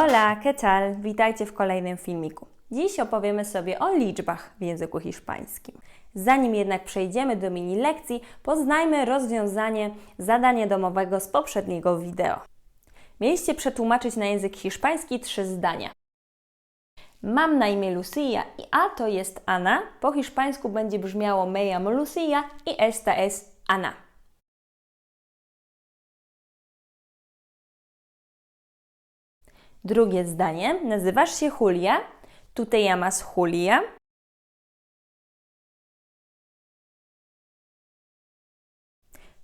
Hola, ¿qué tal? Witajcie w kolejnym filmiku. Dziś opowiemy sobie o liczbach w języku hiszpańskim. Zanim jednak przejdziemy do mini lekcji, poznajmy rozwiązanie zadania domowego z poprzedniego wideo. Mieliście przetłumaczyć na język hiszpański trzy zdania. Mam na imię Lucia i a to jest Ana. Po hiszpańsku będzie brzmiało me llamo Lucia i esta es Ana. Drugie zdanie. Nazywasz się Julia. Tu te Julia.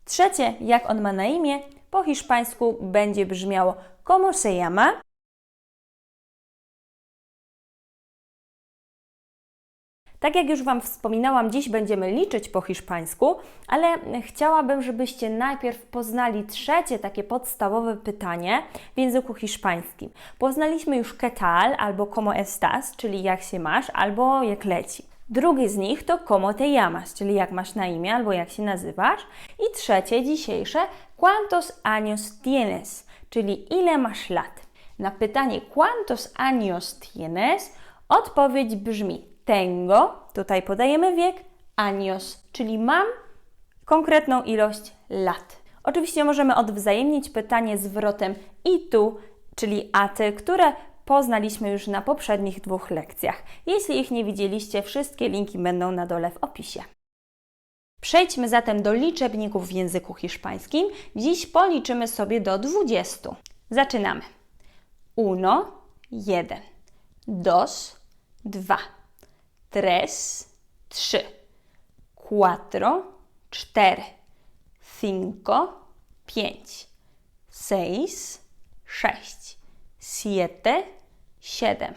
Trzecie, jak on ma na imię, po hiszpańsku będzie brzmiało ¿Cómo se llama? Tak jak już Wam wspominałam, dziś będziemy liczyć po hiszpańsku, ale chciałabym, żebyście najpierw poznali trzecie takie podstawowe pytanie w języku hiszpańskim. Poznaliśmy już ¿qué tal? albo ¿cómo estás? czyli jak się masz, albo jak leci. Drugie z nich to ¿cómo te llamas? czyli jak masz na imię, albo jak się nazywasz. I trzecie, dzisiejsze, ¿cuántos años tienes? czyli ile masz lat. Na pytanie ¿cuántos años tienes? odpowiedź brzmi tengo, tutaj podajemy wiek, años, czyli mam konkretną ilość lat. Oczywiście możemy odwzajemnić pytanie zwrotem i tu, czyli a ty, które poznaliśmy już na poprzednich dwóch lekcjach. Jeśli ich nie widzieliście, wszystkie linki będą na dole w opisie. Przejdźmy zatem do liczebników w języku hiszpańskim. Dziś policzymy sobie do 20. Zaczynamy. Uno, jeden. Dos, dwa. Tres, trzy, cuatro, cztery, cinco, pięć, seis, sześć, siete, siedem,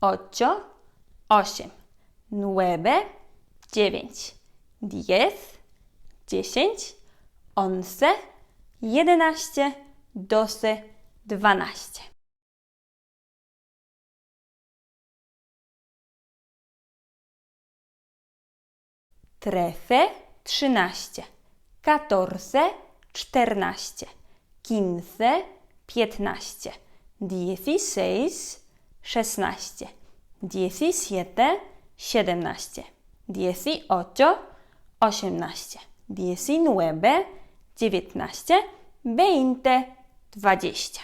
ocho, osiem, nueve, dziewięć, diez, dziesięć, once, jedenaście, doce, dwanaście. Trece, trzynaście, catorce, czternaście, quince, piętnaście, dieciséis, szesnaście, diecisiete, siedemnaście, dieciocho, osiemnaście, diecinueve, dziewiętnaście, veinte, dwadzieścia.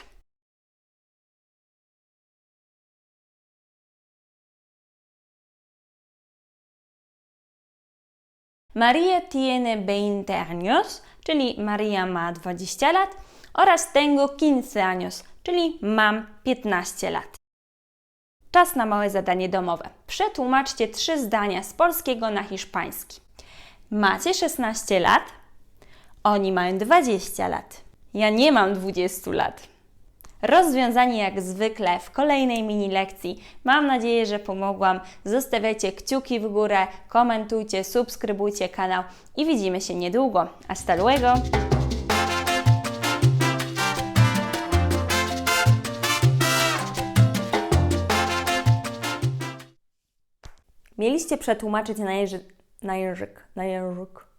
Maria tiene 20 años, czyli Maria ma 20 lat, oraz tengo 15 años, czyli mam 15 lat. Czas na małe zadanie domowe. Przetłumaczcie trzy zdania z polskiego na hiszpański. Macie 16 lat? Oni mają 20 lat. Ja nie mam 20 lat. Rozwiązanie jak zwykle w kolejnej mini lekcji. Mam nadzieję, że pomogłam. Zostawiajcie kciuki w górę, komentujcie, subskrybujcie kanał i widzimy się niedługo. Hasta luego! Mieliście przetłumaczyć na język, na język, na język